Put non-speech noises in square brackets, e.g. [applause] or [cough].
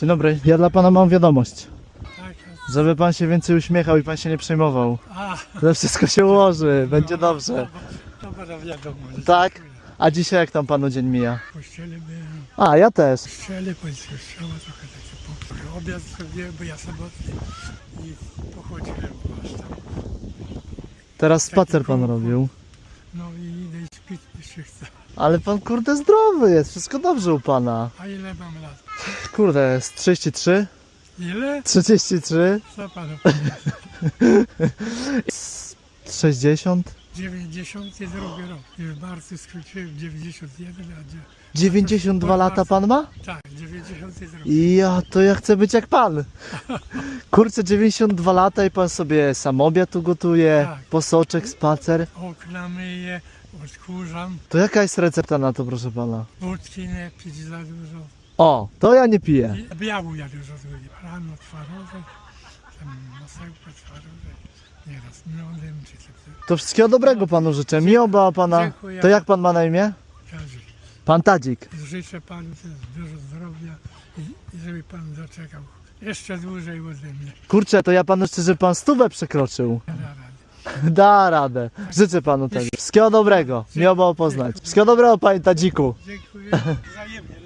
Dzień dobry, ja dla pana mam wiadomość. Tak, Żeby pan się więcej uśmiechał i pan się nie przejmował. To wszystko się ułoży, będzie dobrze. To będę wiadomo. że Tak? A dzisiaj jak tam panu dzień mija? Kościele byłem, A, ja też. kościele, po kościoła trochę tak się po, obiad zrobiłem, bo ja sobotnie i pochodziłem tam. Teraz spacer pan robił. No i śpić mi się chce. Ale pan kurde zdrowy jest, wszystko dobrze u pana. A ile mam lat? Kurde, jest 33? Ile? 33? Co panu? [laughs] 60? 92 rok. I w marcu skończyłem 91, a dzie- 92 lata pan ma? tak, 92. Ja, to ja chcę być jak pan. [laughs] Kurczę, 92 lata i pan sobie sam obiad tu gotuje, Tak. posoczek, spacer. Okna myję, odkurzam, To jaka jest recepta na to, proszę pana? wódki nie pić za dużo. O, to ja nie piję. I biału ja dużo zrobię. Rano twarożek, nieraz miodem czy coś. To wszystkiego dobrego panu życzę. Miło pana. Dziękuję. To jak pan ma na imię? Kazik. Pan Tadzik. Życzę panu też dużo zdrowia i, i żeby pan doczekał jeszcze dłużej ode mnie. Kurczę, to ja panu życzę, żeby pan stówę przekroczył. Na. [laughs] Da radę. Życzę panu tego. Wszystkiego dobrego. Miło było poznać. Wszystkiego dobrego, panie Tadziku. Dziękuję. [laughs] Wzajemnie.